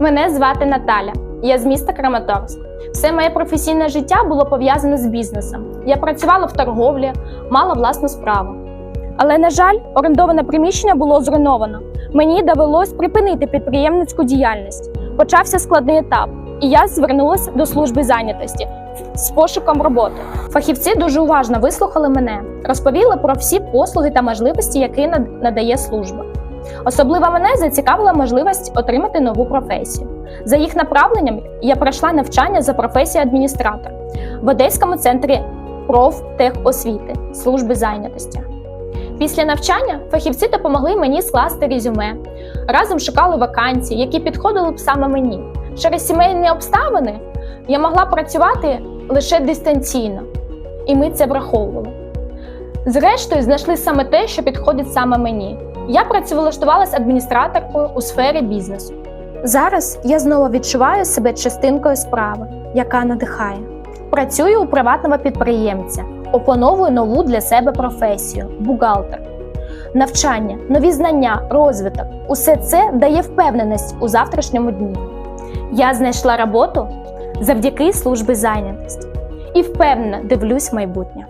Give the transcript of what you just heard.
Мене звати Наталя. Я з міста Краматорськ. Все моє професійне життя було пов'язане з бізнесом. Я працювала в торговлі, мала власну справу. Але, на жаль, орендоване приміщення було зруйновано. Мені довелось припинити підприємницьку діяльність. Почався складний етап, і я звернулася до служби зайнятості з пошуком роботи. Фахівці дуже уважно вислухали мене, розповіли про всі послуги та можливості, які надає служба. Особливо мене зацікавила можливість отримати нову професію. За їх направленням я пройшла навчання за професією адміністратор в Одеському центрі профтехосвіти служби зайнятості. Після навчання фахівці допомогли мені скласти резюме. Разом шукали вакансії, які підходили б саме мені. Через сімейні обставини я могла працювати лише дистанційно, і ми це враховували. Зрештою, знайшли саме те, що підходить саме мені. Я працевлаштувалась адміністраторкою у сфері бізнесу. Зараз я знову відчуваю себе частинкою справи, яка надихає. Працюю у приватного підприємця, опановую нову для себе професію бухгалтер. Навчання, нові знання, розвиток усе це дає впевненість у завтрашньому дні. Я знайшла роботу завдяки службі зайнятості і впевнено дивлюсь в майбутнє.